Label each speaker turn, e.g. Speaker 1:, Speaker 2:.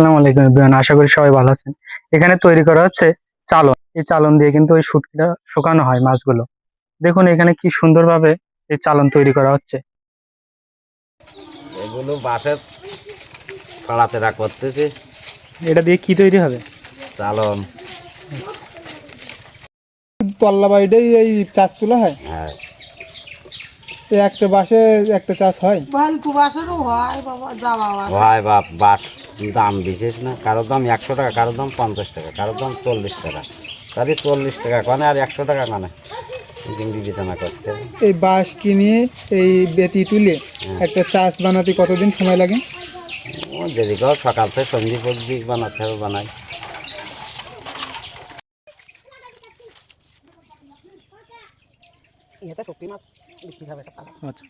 Speaker 1: আসসালামু আলাইকুম আশা করি সবাই ভালো আছেন। এখানে তৈরি করা হচ্ছে চালন। এই চালন দিয়ে কিন্তু ওই শুটকিটা শুকানো হয় মাছগুলো। দেখুন এখানে কি সুন্দরভাবে এই চালন তৈরি করা হচ্ছে।
Speaker 2: এগুলো বাঁশের ছড়াতেরা করতেছে।
Speaker 1: এটা দিয়ে কি তৈরি হবে?
Speaker 2: চালন।
Speaker 3: তল্লা বাড়িটাই এই চাষ তোলা হয়?
Speaker 2: হ্যাঁ।
Speaker 3: এই একটা বাসে একটা চাষ হয়?
Speaker 4: হয়
Speaker 2: বাপ বাস দাম বিশেষ না কারোর দাম একশো টাকা কারোর দাম পঞ্চাশ টাকা কারোর দাম চল্লিশ টাকা। তাহলে চল্লিশ টাকা কানে আর একশো টাকা কানে। বিবেচনা করতে
Speaker 3: এই বাঁশ কিনে এই বেতি তুলে একটা চাষ বানাতে কতদিন সময় লাগে?
Speaker 2: ও যদি কেউ সকাল থেকে সন্ধি পর্যন্ত বানাতে হবে বানাই।
Speaker 1: আচ্ছা।